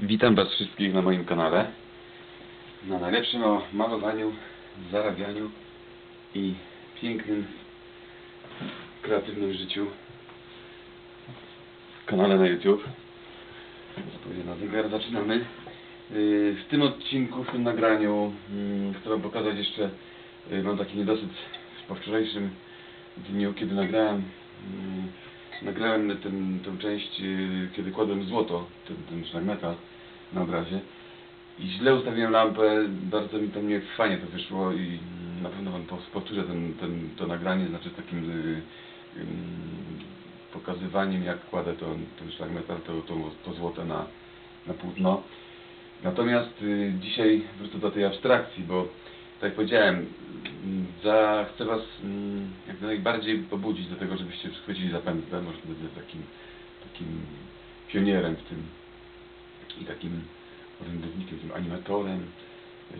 Witam Was wszystkich na moim kanale. Na najlepszym o malowaniu, zarabianiu i pięknym, kreatywnym życiu kanale na YouTube. Spojrzę na zegar, zaczynamy. Yy, W tym odcinku, w tym nagraniu mm, chcę pokazać jeszcze, yy, mam taki niedosyt po wczorajszym dniu, kiedy nagrałem mm, nagrałem ten, tę część, yy, kiedy kładłem złoto, ten, ten szlag metal na obrazie i źle ustawiłem lampę, bardzo mi to nie fajnie to wyszło i na pewno Wam powtórzę ten, ten, to nagranie, znaczy z takim yy, yy, pokazywaniem jak kładę to, ten szlag metal, to, to, to złote na, na płótno. Natomiast y, dzisiaj wrócę do tej abstrakcji, bo tak jak powiedziałem, za, chcę Was mm, jak najbardziej pobudzić do tego, żebyście schwycili za pętlę, może będę takim, takim pionierem w tym i takim orędownikiem, tym animatorem, yy,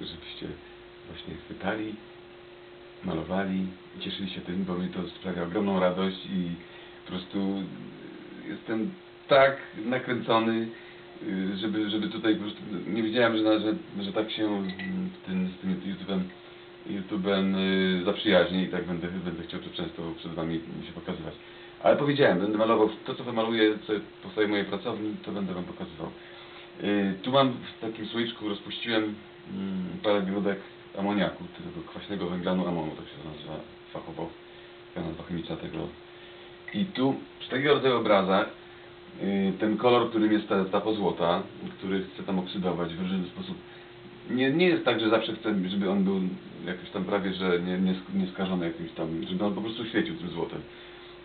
żebyście właśnie chwytali, malowali i cieszyli się tym, bo mi to sprawia ogromną radość i po prostu jestem tak nakręcony, żeby, żeby tutaj nie wiedziałem, że, że, że tak się z tym, z tym YouTube'em YouTube'em y, zaprzyjaźnię i tak będę, będę chciał tu często przed Wami się pokazywać. Ale powiedziałem, będę malował to, co wymaluję, co powstaje w mojej pracowni, to będę Wam pokazywał. Y, tu mam w takim słoiczku, rozpuściłem mm, parę grudek amoniaku, tego kwaśnego węglanu amonu, tak się to nazywa fachowo, taka nazwa chemiczna tego. I tu przy takiego rodzaju obrazach y, ten kolor, którym jest ta, ta pozłota, który chcę tam oksydować w różny sposób, nie, nie jest tak, że zawsze chcę, żeby on był jakoś tam prawie, że nie, nie, nie skażony jakimś tam, żeby on po prostu świecił tym złotem.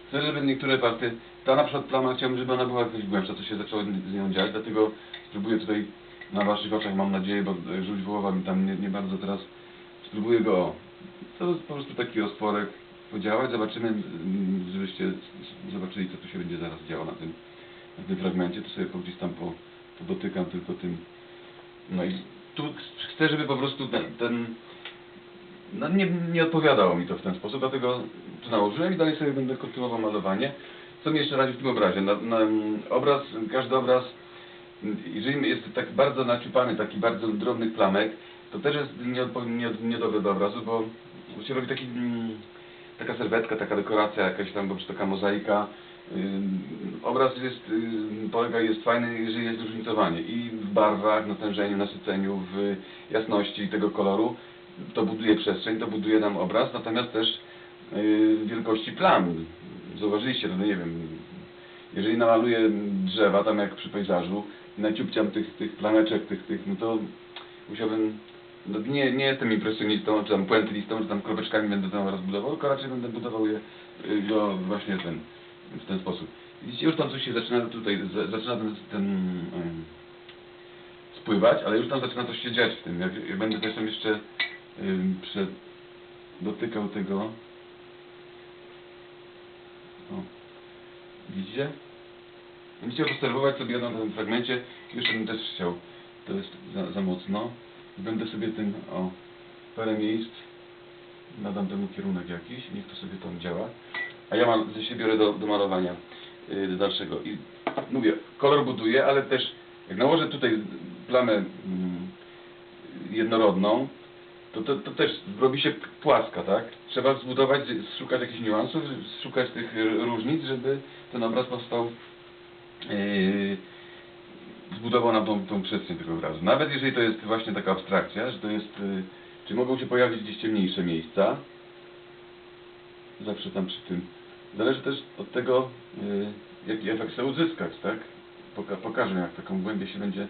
Chcę, żeby niektóre partie, ta na przykład plama chciałbym, żeby ona była jakaś głębsza, co się zaczęło z nią dziać, dlatego spróbuję tutaj na waszych oczach, mam nadzieję, bo żółć wołowa mi tam nie, nie bardzo teraz, spróbuję go, to jest po prostu taki rozporek podziałać, zobaczymy, mm, żebyście zobaczyli, co tu się będzie zaraz działo na tym, na tym fragmencie, to sobie gdzieś tam po, podotykam tylko tym, no i tu ch- chcę, żeby po prostu ten, ten no nie, nie odpowiadało mi to w ten sposób, dlatego to nałożyłem i dalej sobie będę kontynuował malowanie. Co mi jeszcze radzi w tym obrazie? Na, na, obraz, każdy obraz, jeżeli jest tak bardzo naciupany, taki bardzo drobnych plamek, to też jest nieodpo- nie- niedobry do obrazu, bo się robi taki, mm, taka serwetka, taka dekoracja jakaś tam, bądź taka mozaika. Obraz jest, polega, jest fajny, jeżeli jest zróżnicowanie i w barwach, natężeniu, nasyceniu, w jasności tego koloru. To buduje przestrzeń, to buduje nam obraz, natomiast też yy, wielkości plam. Zauważyliście, no nie wiem, jeżeli namaluję drzewa, tam jak przy pejzażu, naciupciam tych, tych plameczek, tych, tych, no to musiałbym, no nie, nie jestem impresjonistą, czy tam puentylistą, czy tam kropeczkami będę ten obraz budował, tylko raczej będę budował je y, no, właśnie ten, w ten sposób. Widzicie, już tam coś się zaczyna tutaj, za- zaczyna ten, ten spływać, ale już tam zaczyna coś się dziać w tym. Jak, jak będę też tam jeszcze dotykał tego. O. Widzicie? Będziecie obserwować sobie na tym fragmencie. Jeszcze bym też chciał. To jest za, za mocno. Będę sobie tym, o, parę miejsc. Nadam temu kierunek jakiś. Niech to sobie tam działa. A ja mam, ze się biorę do, do malowania yy, dalszego. I mówię, kolor buduję, ale też jak nałożę tutaj plamę mm, jednorodną, to, to, to też robi się płaska, tak? Trzeba zbudować, szukać jakichś niuansów, szukać tych różnic, żeby ten obraz powstał, yy, zbudował nam tą, tą przestrzeń tego obrazu. Nawet jeżeli to jest właśnie taka abstrakcja, że to jest, yy, czy mogą się pojawić gdzieś ciemniejsze miejsca, zawsze tam przy tym. Zależy też od tego, yy, jaki efekt chcę uzyskać, tak? Poka pokażę, jak taką głębię się będzie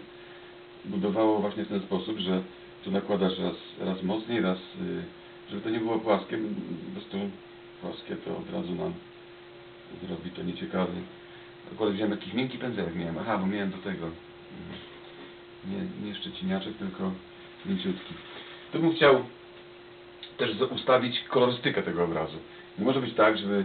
budowało właśnie w ten sposób, że tu nakładasz raz, raz mocniej, raz, yy, żeby to nie było płaskie, po prostu płaskie to od razu nam zrobi to nieciekawy. Akurat wziąłem jakiś miękki pędzelek miałem, aha, bo miałem do tego, nie, nie szczeciniaczek, tylko mięciutki. Tu bym chciał też ustawić kolorystykę tego obrazu. Nie może być tak, żeby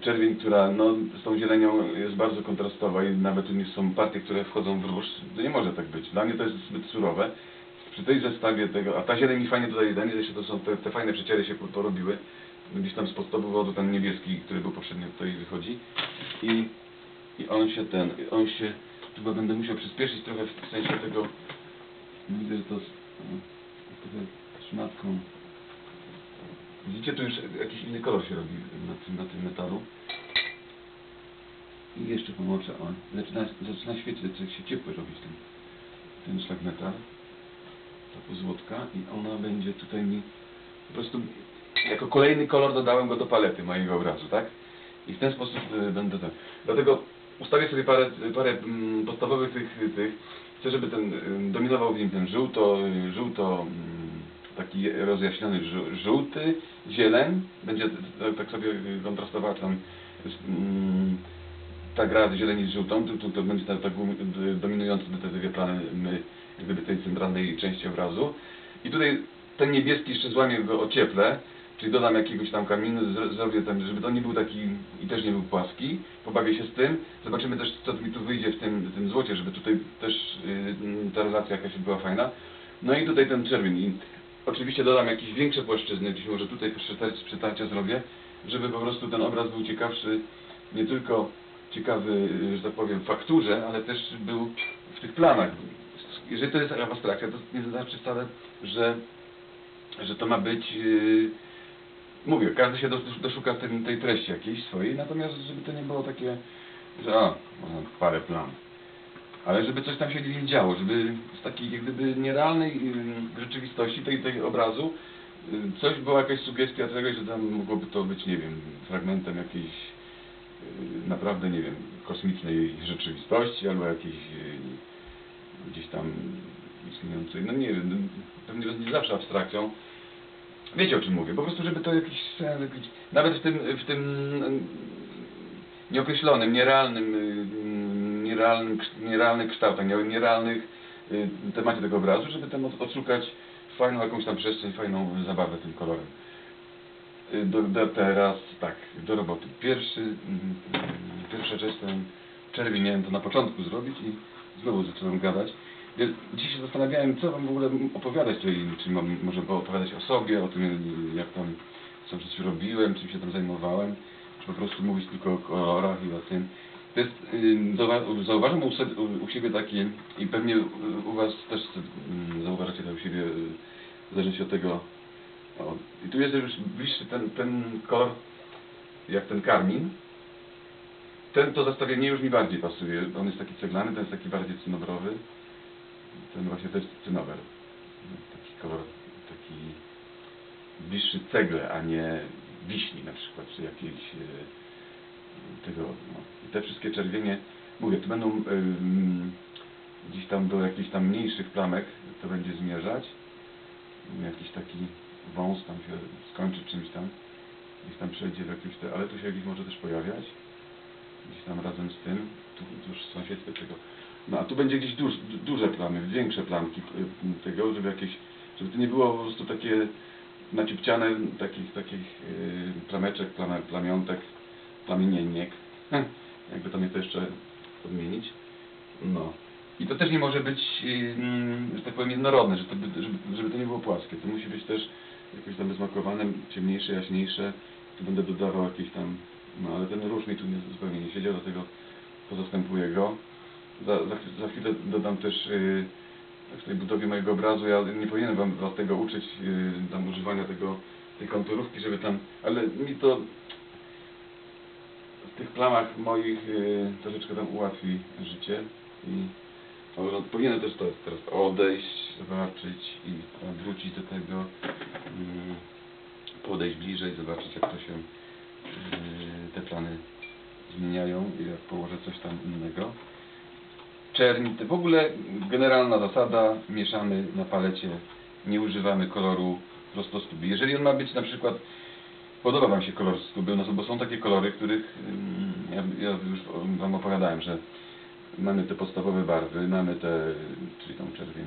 czerwień, która no, z tą zielenią jest bardzo kontrastowa i nawet nie są partie, które wchodzą w róż, to nie może tak być. Dla mnie to jest zbyt surowe. Przy tej zestawie tego, a ta zieleń mi fajnie dodaje danie, jeszcze to są te, te fajne przeciery się po- porobiły. Gdzieś tam z podstawu wodu ten niebieski, który był poprzednio tutaj wychodzi. I, i on się ten, on się chyba będę musiał przyspieszyć trochę w sensie tego... Widzę, że to no, trochę szmatką. Widzicie, tu już jakiś inny kolor się robi na tym, na tym metalu. I jeszcze pomoczę, o, zaczyna, zaczyna świecić, zaczyna się ciepły robić ten, ten szlak metal. Ta pozłotka i ona będzie tutaj mi po prostu jako kolejny kolor dodałem go do palety mojego obrazu, tak? I w ten sposób y, będę ten. Dlatego ustawię sobie parę, parę mm, podstawowych tych, tych. Chcę, żeby ten y, dominował w nim ten żółto, żółto mm, taki rozjaśniony żół- żółty, zieleń. Będzie tak- sobie kontrastowała tam mm, ta gra zieleni z żółtą, to, to, to będzie tak, dominujący do tej plany gdyby tej centralnej części obrazu. I tutaj ten niebieski jeszcze złamię go ocieplę, czyli dodam jakiegoś tam kamieniu, zro- zrobię tam, żeby to nie był taki i też nie był płaski. Pobawię się z tym. Zobaczymy też, co mi tu wyjdzie w tym, w tym złocie, żeby tutaj też y, ta relacja jakaś była fajna. No i tutaj ten czerwień. I oczywiście dodam jakieś większe płaszczyzny, gdzieś może tutaj przetarcie zrobię, żeby po prostu ten obraz był ciekawszy, nie tylko ciekawy, że tak powiem, fakturze, ale też był w tych planach. Jeżeli to jest abstrakcja, to nie znaczy wcale, że, że to ma być... Yy, mówię, każdy się dos- doszuka tej, treści jakiejś swojej, natomiast żeby to nie było takie, że a, można parę plan. Ale żeby coś tam się nie działo, żeby z takiej jak gdyby nierealnej yy, rzeczywistości tej, tej obrazu yy, coś była jakaś sugestia czegoś, że tam mogłoby to być, nie wiem, fragmentem jakiejś yy, naprawdę, nie wiem, kosmicznej rzeczywistości albo jakiejś gdzieś tam istniejącej, no nie wiem, no, pewnie nie zawsze abstrakcją. Wiecie o czym mówię, po prostu żeby to jakiś sen, jakiś, nawet w tym, w tym mm, nieokreślonym, nierealnym, y, nierealnym, nierealnych kształtach, nie- nierealnych y, temacie tego obrazu, żeby tam od- odszukać fajną jakąś tam przestrzeń, fajną zabawę tym kolorem. Y, Do, do teraz tak, do roboty. Pierwszy, mm, mm, pierwsza rzecz ten czerwień miałem to na początku zrobić i znowu zacząłem gadać. Dziś się zastanawiałem, co wam w ogóle opowiadać tutaj, czy mam, może opowiadać o sobie, o tym, jak tam, co w życiu robiłem, czym się tam zajmowałem, czy po prostu mówić tylko o kolorach i o tym. To jest, zauważam u, se- u, siebie takie, i pewnie u, was też zauważacie to u siebie, y, w zależności od tego, o, i tu jest już bliższy ten, ten kolor, jak ten karmin, ten to zestawienie już mi bardziej pasuje. On jest taki ceglany, ten jest taki bardziej cynobrowy. Ten właśnie to jest. Taki kolor, taki bliższy cegle, a nie wiśni na przykład, czy jakiejś e, tego, no. I te wszystkie czerwienie, mówię, to będą ym, gdzieś tam do jakichś tam mniejszych plamek to będzie zmierzać. Jakiś taki wąs tam się skończy czymś tam. Gdzieś tam przejdzie w jakimś te, ale tu się jakiś może też pojawiać gdzieś tam razem z tym, tu, już w sąsiedztwie tego. No a tu będzie gdzieś duż, du- duże plamy, większe plamki y, tego, żeby jakieś, żeby to nie było po prostu takie naciupciane takich, takich y, plameczek, plame, plamiątek, plamienieniek. Jakby to mnie to jeszcze odmienić. No. I to też nie może być, mm, że tak powiem, jednorodne, że to, by- żeby, żeby to nie było płaskie. To musi być też jakoś tam bezmakowane, ciemniejsze, jaśniejsze. Tu będę dodawał jakieś tam, no ale ten róż mi tu nie, zupełnie nie siedział, dlatego pozastępuję go. Za, za, za chwilę dodam też yy, w tej budowie mojego obrazu, ja nie powinienem wam was tego uczyć, yy, tam używania tego, tej konturówki, żeby tam, ale mi to w tych plamach moich yy, troszeczkę tam ułatwi życie i no, powinienem też to teraz odejść, zobaczyć i wrócić do tego, yy, podejść bliżej, zobaczyć jak to się yy, te plany zmieniają i jak położę coś tam innego. Czerń, to w ogóle generalna zasada, mieszamy na palecie, nie używamy koloru prostostubi. Jeżeli on ma być na przykład, podoba Wam się kolor stuby, no bo są takie kolory, których ym, ja, ja już Wam opowiadałem, że mamy te podstawowe barwy, mamy te, czyli tam czerwień,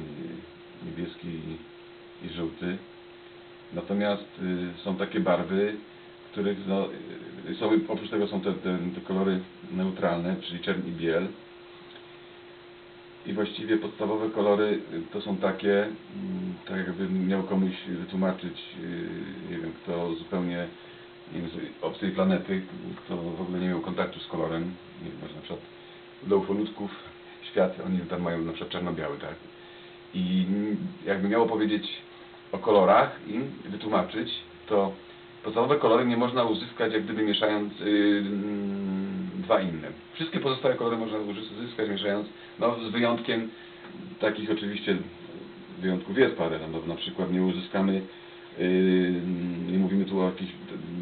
niebieski i, i żółty. Natomiast y, są takie barwy, których no, y, są, oprócz tego są te, te, te kolory neutralne, czyli czerń i biel. I właściwie podstawowe kolory y, to są takie, mm, tak jakbym miał komuś wytłumaczyć, y, nie wiem, kto zupełnie nie wiem, z obcej planety, kto w ogóle nie miał kontaktu z kolorem, nie wiem, może na przykład dla ufolutków świat, oni tam mają na przykład czarno-biały, tak? I jakby miało powiedzieć o kolorach im, wytłumaczyć, to podstawowe kolory nie można uzyskać jak gdyby mieszając yy, dwa inne. Wszystkie pozostałe kolory można uzyskać mieszając, no z wyjątkiem takich oczywiście wyjątków jest parę, no, na przykład nie uzyskamy, yy, nie mówimy tu o jakichś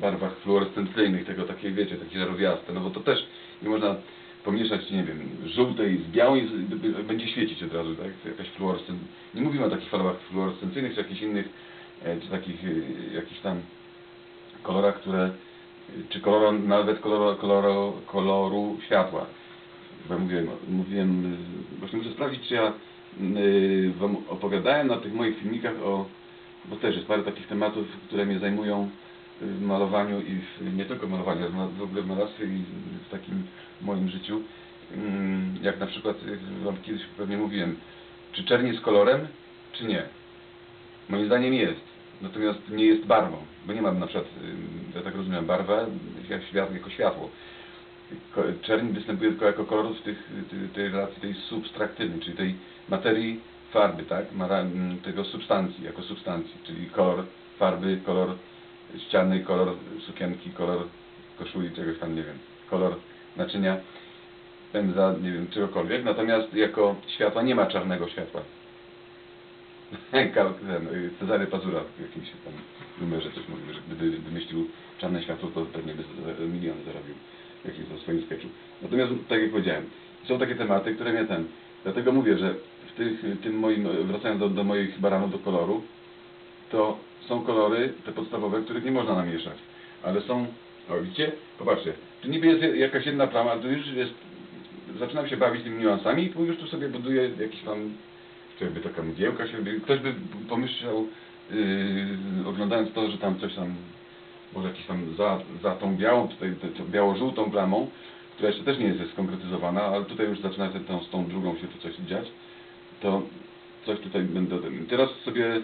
barwach fluorescencyjnych, tego takiej wiecie, takie żarowiaste, no bo to też nie można pomieszać, nie wiem, żółtej z białej, będzie świecić od razu, tak, jakaś fluorescent... Nie mówimy o takich farbach fluorescencyjnych, czy jakichś innych, e, czy takich, e, jakichś tam kolorach, które, czy koloro, nawet koloru, koloru, światła. Bo mówiłem, mówiłem, y, właśnie muszę sprawdzić, czy ja y, Wam opowiadałem na tych moich filmikach o, bo też jest parę takich tematów, które mnie zajmują w malowaniu i w, nie tylko malowaniu, ale w ogóle w malarstwie i w takim moim życiu. Mm, Jak na przykład, jak Wam kiedyś pewnie mówiłem, czy czerń jest kolorem, czy nie. Moim zdaniem jest. Natomiast nie jest barwą, bo nie mam na przykład, ja tak rozumiem, barwę jak jako światło. Czerń występuje tylko jako kolor w tych, tej, tej relacji tej substraktywnej, czyli tej materii farby, tak? Tego substancji, jako substancji, czyli kolor farby, kolor ściany, kolor sukienki, kolor koszuli, czegoś tam, nie wiem, kolor naczynia, pędza, nie wiem, czegokolwiek. Natomiast jako światła nie ma czarnego światła. Ten, y, Cezary Pazura w jakimś tam numerze coś mówił, że gdyby wymyślił czarne światło, to pewnie by za- miliony zarobił w jakimś tam swoim sketchu. Natomiast, tak jak powiedziałem, są takie tematy, które mnie ten... Dlatego mówię, że w tych, tym moim, wracając do, do moich baranów do koloru, to są kolory, te podstawowe, których nie można namieszać. Ale są, o widzicie? Popatrzcie, tu niby jest jakaś jedna plama, tu już jest, zaczynam się bawić tymi niuansami i tu już tu sobie buduję jakiś tam, czy jakby taka mgiełka się. Ktoś by pomyślał, yy, oglądając to, że tam coś tam, może jakiś tam za, za tą białą, tutaj biało-żółtą plamą, która jeszcze też nie jest skonkretyzowana, ale tutaj już zaczyna się tą, z tą drugą się tu coś dziać, to coś tutaj będę... Teraz sobie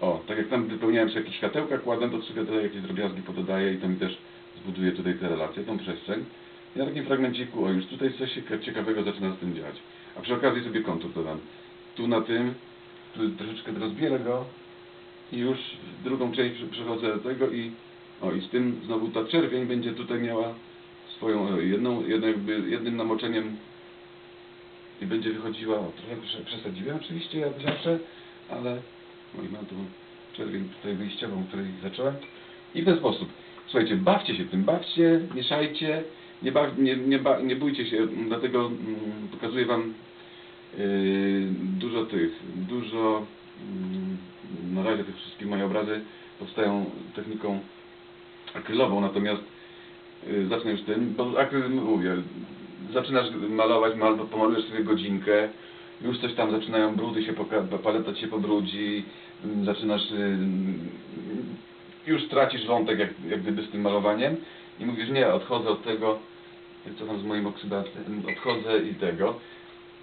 o, tak jak tam wypełniałem sobie jakieś światełka, kładłem, to sobie tutaj jakieś drobiazgi pododaję i to mi też zbuduje tutaj te relacje, tą przestrzeń. I na takim fragmenciku, o już tutaj coś ciekawego zaczyna z tym dziać. A przy okazji sobie kontur dodam. Tu na tym, tu troszeczkę rozbielę go i już w drugą część prze- przechodzę do tego i o i z tym znowu ta czerwień będzie tutaj miała swoją o, jedną, jedną jakby, jednym namoczeniem i będzie wychodziła, o, trochę prze- przesadziłem oczywiście jak zawsze, ale no i mam tu czerwień tutaj wyjściową, której zacząłem. I w ten sposób. Słuchajcie, bawcie się tym, bawcie, mieszajcie, nie, baw, nie, nie, ba, nie bójcie się, dlatego mm, pokazuję Wam dużo tych, dużo, mm, na razie tych wszystkich moje obrazy powstają techniką akrylową, natomiast yy, zacznę już tym, bo akryl, mówię, zaczynasz malować, mal, pomalujesz sobie godzinkę, już coś tam zaczynają brudy się, paleta się pobrudzi, mm, zaczynasz, y, już tracisz wątek jak, jak gdyby z tym malowaniem i mówisz, nie, odchodzę od tego, co tam z moim oksydacją, odchodzę i tego,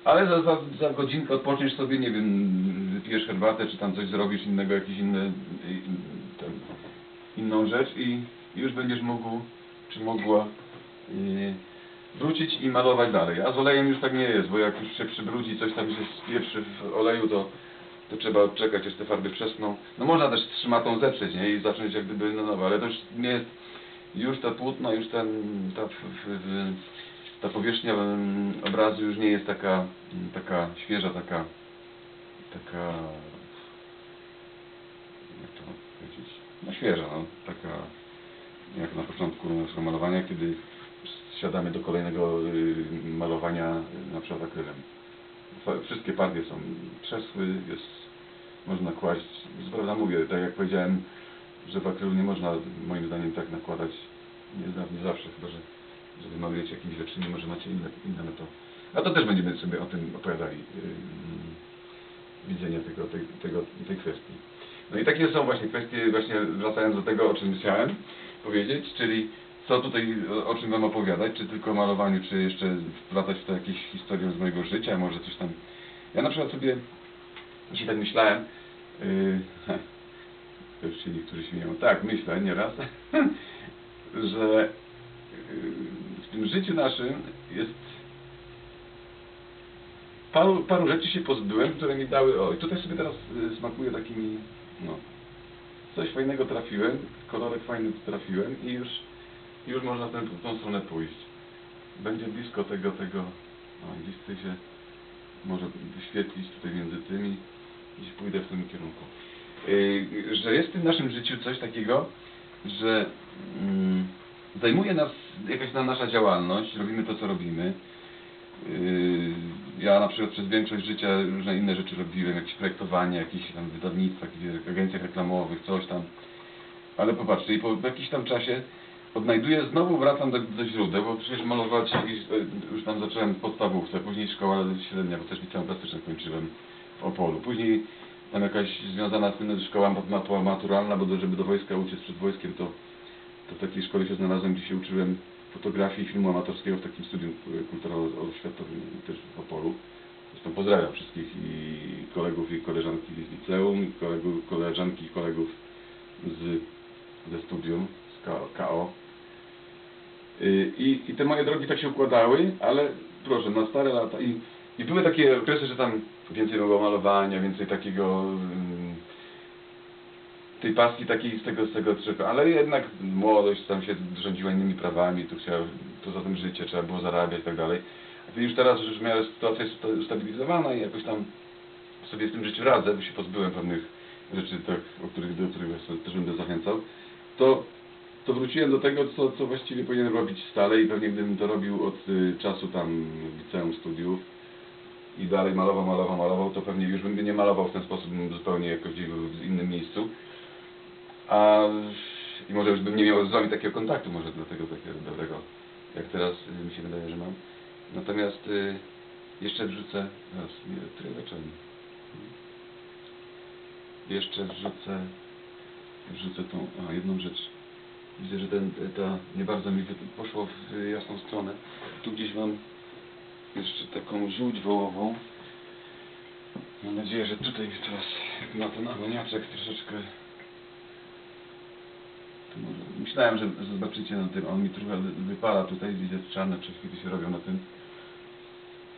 ale za, za, za godzinkę odpoczniesz sobie, nie wiem, wypijesz herbatę, czy tam coś zrobisz innego, jakiś inny, ten, inną rzecz i już będziesz mógł, czy mogła y, wrócić i malować dalej. A z olejem już tak nie jest, bo jak już się przybrudzi, coś tam się spieprzy w oleju, to, to trzeba odczekać, aż te farby przesną. No można też trzymatą zetrzeć, nie? I zacząć jak gdyby na nowo, ale to już nie jest, już to płótno, już ten, ta, w, w, ta powierzchnia obrazu już nie jest taka, mm, taka świeża, taka, taka, jak to powiedzieć, no świeża, no, taka, jak na początku naszego malowania, kiedy siadamy do kolejnego y, malowania na przykład akrylem. Wszystkie partie są przeschły, jest, można kłaść, prawda mówię, tak jak powiedziałem, że w akrylu nie można moim zdaniem tak nakładać, nie, nie zawsze, chyba że, że wy malujecie jakimś lepszymi, może macie inne, inne metody. A to też będziemy sobie o tym opowiadali, yy, widzenia tego, tej, tego, tej kwestii. No i takie są właśnie kwestie, właśnie wracając do tego, o czym chciałem powiedzieć, czyli co tutaj, o- czym Wam opowiadać, czy tylko o malowaniu, czy jeszcze wplatać w to jakieś historie z mojego życia, może coś tam. Ja na przykład sobie dzisiaj tak myślałem, yy, już się niektórzy śmieją, tak, myślę nieraz, że yy, w tym życiu naszym jest paru, paru rzeczy się pozbyłem, które mi dały, o i tutaj sobie teraz y, smakuję takimi, no, coś fajnego trafiłem, kolorek fajny trafiłem i już, już można w, tę- w tą stronę pójść. Będzie blisko tego, tego, o gdzieś tutaj się może wyświetlić tutaj między tymi, gdzieś pójdę w tym kierunku. Yy, że jest w tym naszym życiu coś takiego, że mm, zajmuje nas jakaś ta nasza działalność, robimy to, co robimy. Yy, Ja na przykład przez większość życia różne inne rzeczy robiłem, jakieś projektowanie, jakieś tam wydawnictwa, jakieś agencjach reklamowych, coś tam. Ale popatrzcie, po jakimś tam czasie odnajduję, znowu wracam do, do źródeł, bo przecież malować jakieś, e, już tam zacząłem w podstawówce, później szkoła średnia, bo też liceum plastyczne kończyłem w Opolu. Później tam jakaś związana z tym szkoła mat- maturalna, bo żeby do wojska uciec przed wojskiem, to, to w takiej szkole się znalazłem, gdzie się uczyłem fotografii i filmu amatorskiego w takim studium kulturowo-oświatowym też w Opolu. Zresztą pozdrawiam wszystkich i kolegów i koleżanki z liceum, i koleżanki i kolegów z, ze studium, z KO. Y, I, I te moje drogi tak się układały, ale proszę, na stare lata i, i były takie okresy, że tam więcej było malowania, więcej takiego ym, tej paski takiej z tego, z tego czego, ale jednak młodość tam się rządziła innymi prawami, tu chciał, poza tym życie, trzeba było zarabiać i tak dalej. A już teraz już w miarę sytuacja jest usta- ustabilizowana i jakoś tam sobie w tym życiu radzę, bo się pozbyłem pewnych rzeczy, tak, o których, do których też będę zachęcał, to, to wróciłem do tego, co, co właściwie powinienem robić stale i pewnie gdybym to robił od y, czasu tam liceum studiów i dalej malował, malował, malował, to pewnie już bym nie malował w ten sposób, bym zupełnie jakoś w innym miejscu. A i może już bym nie miał z wami takiego kontaktu, może dlatego takiego dobrego, jak teraz y, mi się wydaje, że mam. Natomiast y, jeszcze wrzucę, raz, nie, tyle. Jeszcze wrzucę, wrzucę tą, a jedną rzecz. Widzę, że ten, ta nie bardzo mi poszło w jasną stronę. Tu gdzieś mam jeszcze taką żółć wołową. Mam nadzieję, że tutaj teraz na ten amoniaczek troszeczkę myślałem, że że zobaczycie na tym, on mi trochę wy- wypala tutaj, widzę czarne prześwity się robią na tym,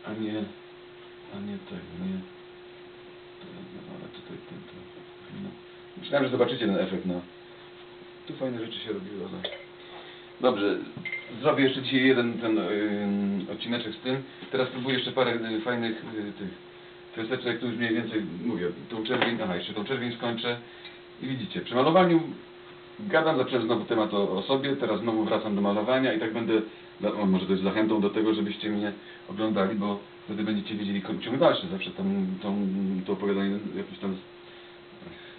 a nie, a nie tego, nie, no, ale tutaj ten, no. Myślałem, że zobaczycie ten efekt, no. Tu fajne rzeczy się robiły, ale... Dobrze, zrobię jeszcze dzisiaj jeden ten yy, odcineczek z tym. Teraz próbuję jeszcze parę y, fajnych y, tych kreseczek, tu już mniej więcej mówię, tą czerwień, aha, jeszcze tą czerwień skończę. I widzicie, przy malowaniu gadam, zacząłem znowu temat o, o sobie, teraz znowu wracam do malowania i tak będę, dla- o, może to jest zachętą do tego, żebyście mnie oglądali, bo wtedy będziecie wiedzieli ciąg dalszy, zawsze tam to opowiadanie jakieś tam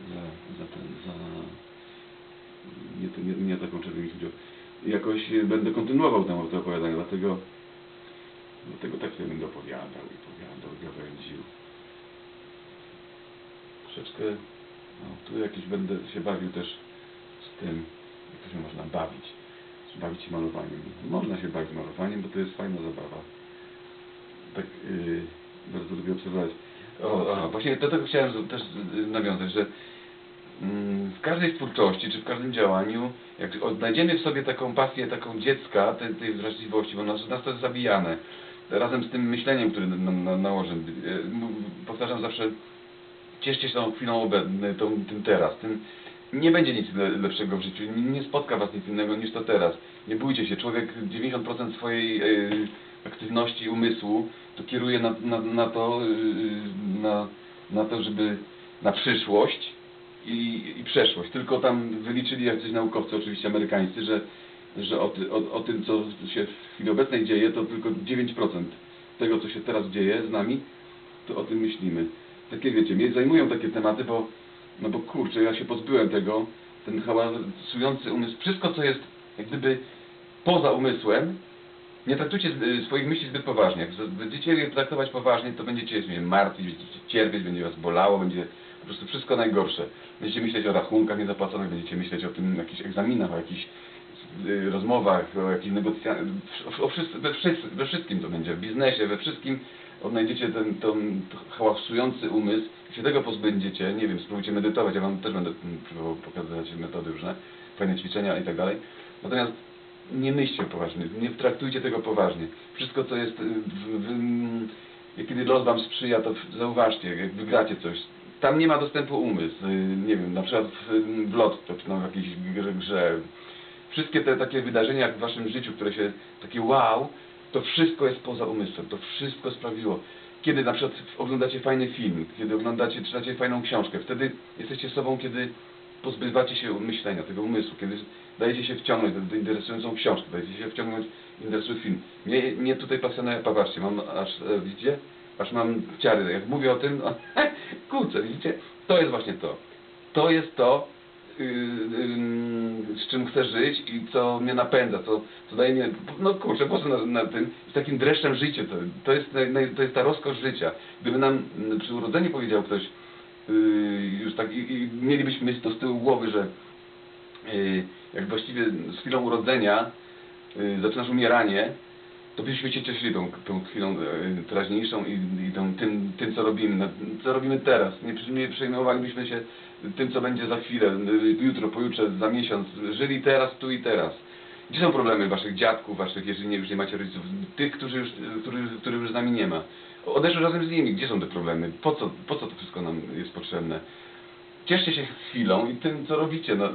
za, za ten, za nie, to- nie, nie taką czerwień mi chodziło. Jakoś e, będę kontynuował te, te opowiadania, dlatego dlatego tak sobie będę opowiadał i opowiadał, gawędził. Troszeczkę, no, tu jakiś będę się bawił też tym, jak to się można bawić. Bawić się malowaniem. Można się bawić malowaniem, bo to jest fajna zabawa. Tak yy, bardzo lubię obserwować. O, właśnie do tego chciałem też nawiązać, że mm, w każdej twórczości, czy w każdym działaniu, jak odnajdziemy w sobie taką pasję, taką dziecka, tej, tej wrażliwości, bo nas, nas to jest zabijane, razem z tym myśleniem, które nam na, nałożę, yy, powtarzam zawsze, cieszcie się tą chwilą obecną, tym teraz, tym, nie będzie nic le- lepszego w życiu, nie, nie spotka Was nic innego niż to teraz. Nie bójcie się, człowiek 90% swojej e, aktywności umysłu to kieruje na, na, na to, e, na, na to, żeby na przyszłość i, i przeszłość. Tylko tam wyliczyli jacyś naukowcy, oczywiście amerykańscy, że, że o, ty, o, o tym, co się w chwili obecnej dzieje, to tylko 9% tego, co się teraz dzieje z nami, to o tym myślimy. Takie wiecie, mnie zajmują takie tematy, bo no bo kurczę, ja się pozbyłem tego, ten hałasujący umysł, wszystko co jest jak gdyby poza umysłem, nie traktujcie z- swoich myśli zbyt poważnie. Jak będziecie je traktować poważnie, to będziecie się martwić, będziecie cierpieć, będzie was bolało, będzie po prostu wszystko najgorsze. Będziecie myśleć o rachunkach niezapłaconych, będziecie myśleć o tym, jakichś egzaminach, o jakichś y, rozmowach, o jakichś negocjacjach, o, we wszystkim to będzie, w biznesie, we wszystkim odnajdziecie ten, ten hałasujący umysł, się tego pozbędziecie, nie wiem, spróbujcie medytować, ja wam też będę mm, próbował pokazywać metody różne, fajne ćwiczenia i tak dalej. Natomiast nie myślcie poważnie, nie traktujcie tego poważnie. Wszystko, co jest y, w, w, i kiedy los wam sprzyja, to zauważcie, jak wygracie coś. Tam nie ma dostępu umysł, y, nie wiem, na przykład w, w lotto, czy tam w jakiejś grze. Wszystkie te takie wydarzenia w waszym życiu, które się, takie wow, to wszystko jest poza umysłem, to wszystko sprawiło. Kiedy na przykład oglądacie fajny film, kiedy oglądacie, czytacie fajną książkę, wtedy jesteście sobą, kiedy pozbywacie się myślenia, tego umysłu, kiedy dajecie się wciągnąć do interesującą książkę, dajecie się wciągnąć w interesujący film. Mnie, mnie tutaj pasjonuje, popatrzcie, mam aż, e, widzicie? Aż mam ciary, jak mówię o tym, no, kurczę, widzicie? To jest właśnie to. To jest to, z czym chcę żyć i co mnie napędza, co, co daje mi, no kurczę, po co na, na tym, z takim dreszczem życie, to, to, jest, to jest ta rozkosz życia. Gdyby nam mm, przy urodzeniu powiedział ktoś, yy, już tak, i, i mielibyśmy mieć to z tyłu głowy, że yy, jak właściwie z chwilą urodzenia yy, zaczynasz umieranie, to byśmy się tą, tą chwilą e, teraźniejszą i, i tą, tym, tym, co robimy, co robimy teraz. Nie, nie przejmowalibyśmy się tym, co będzie za chwilę, y, jutro, pojutrze, za miesiąc. Żyli teraz, tu i teraz. Gdzie są problemy waszych dziadków, waszych, jeżeli nie, już nie macie rodziców, tych, którzy już, których, których już z nami nie ma? Odeszły razem z nimi. Gdzie są te problemy? Po co, po co to wszystko nam jest potrzebne? Cieszcie się chwilą i tym, co robicie. No,